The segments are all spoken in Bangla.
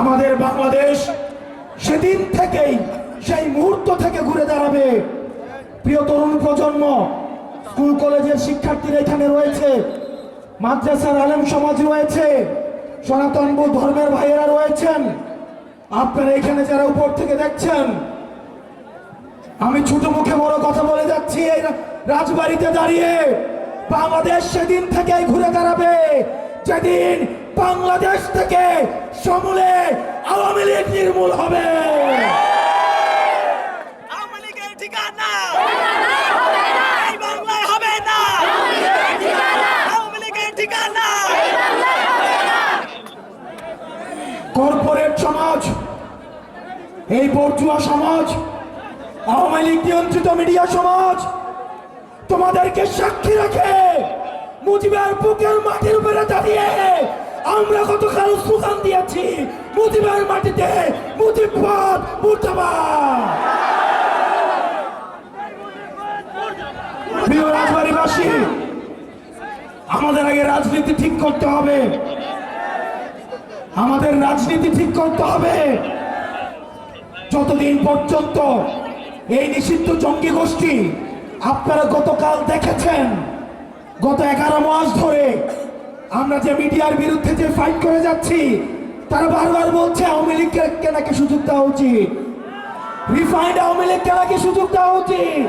আমাদের বাংলাদেশ সেদিন থেকেই সেই মুহূর্ত থেকে ঘুরে দাঁড়াবে। প্রিয় তরুণ প্রজন্ম, স্কুল, কলেজের শিক্ষার্থীরা এখানে রয়েছে, মাদ্রাসার আলেম সমাজ রয়েছে, সনাতন ধর্মের ভাইয়েরা রয়েছেন। আপনারা এখানে যারা উপর থেকে দেখছেন, আমি ছোট মুখে বড় কথা বলে যাচ্ছি, এই রাজবাড়িতে দাঁড়িয়ে বাংলাদেশ সেদিন থেকেই ঘুরে দাঁড়াবে। যেদিন বাংলাদেশ থেকে সমূলে আওয়ামী লীগ নির্মূল হবে। কর্পোরেট সমাজ এই বর্জুয়া সমাজ আওয়ামী লীগ নিয়ন্ত্রিত মিডিয়া সমাজ তোমাদেরকে সাক্ষী রাখে মুজিবের বুকের মাটির দাঁড়িয়ে আমরা দিয়েছি, মুজিবের মাটিতে মুজিবাদ প্রিয় রাজবাড়িবাসী, আমাদের আগে রাজনীতি ঠিক করতে হবে। আমাদের রাজনীতি ঠিক করতে হবে। যতদিন পর্যন্ত এই নিষিদ্ধ জঙ্গি গোষ্ঠী আপনারা গতকাল দেখেছেন, গত এগারো মাস ধরে আমরা যে মিডিয়ার বিরুদ্ধে যে ফাইট করে যাচ্ছি, তারা বারবার বলছে আওয়ামী লীগকে নাকি সুযোগ দেওয়া উচিত। রিফাইন্ড আওয়ামী লীগকে নাকি সুযোগ দেওয়া উচিত।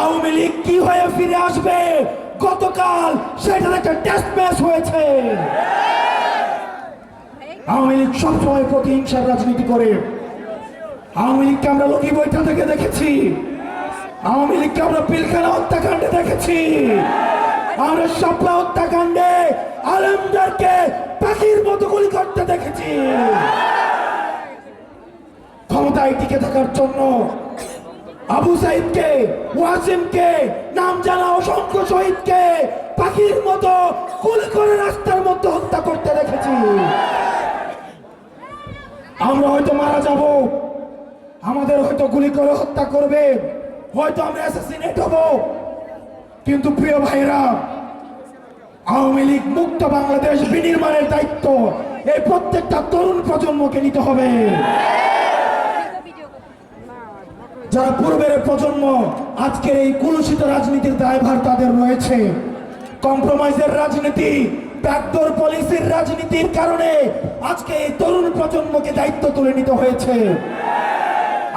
আওয়ামী লীগ কি হয়ে ফিরে আসবে? গতকাল সেটার একটা টেস্ট ম্যাচ হয়েছে। আওয়ামী লীগ সবসময় প্রতিহিংসার রাজনীতি করে। আওয়ামী লীগকে আমরা লগি বৈঠা থেকে দেখেছি। আওয়ামী লীগকে আমরা পিলখানা হত্যাকাণ্ডে দেখেছি। আমরা সাপলা হত্যাকাণ্ডে আলমদারকে পাখির মতো গুলি করতে দেখেছি। ক্ষমতায় টিকে থাকার জন্য আবু সাইদকে, ওয়াসিমকে, নাম জানা অসংখ্য শহীদকে পাখির মতো গুলি করে রাস্তার মধ্যে হত্যা করতে দেখেছি। আমরা হয়তো মারা যাব, আমাদের হয়তো গুলি করে হত্যা করবে, হয়তো আমরা অ্যাসাসিনেট হব। কিন্তু প্রিয় ভাইরা আওয়ামী লীগ মুক্ত বাংলাদেশ বিনির্মাণের দায়িত্ব। এই প্রত্যেকটা তরুণ প্রজন্মকে নিতে হবে। যারা পূর্বের প্রজন্ম, আজকের এই কুলুষিত রাজনীতির দায়ভার তাদের রয়েছে। কম্প্রোমাইজের রাজনীতি, ব্যাকডোর পলিসির রাজনীতির কারণে আজকে এই তরুণ প্রজন্মকে দায়িত্ব তুলে নিতে হয়েছে।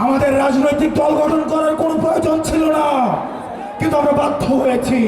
আমাদের রাজনৈতিক দল গঠন করার কোনো প্রয়োজন ছিল না, কিন্তু আমরা বাধ্য হয়েছি।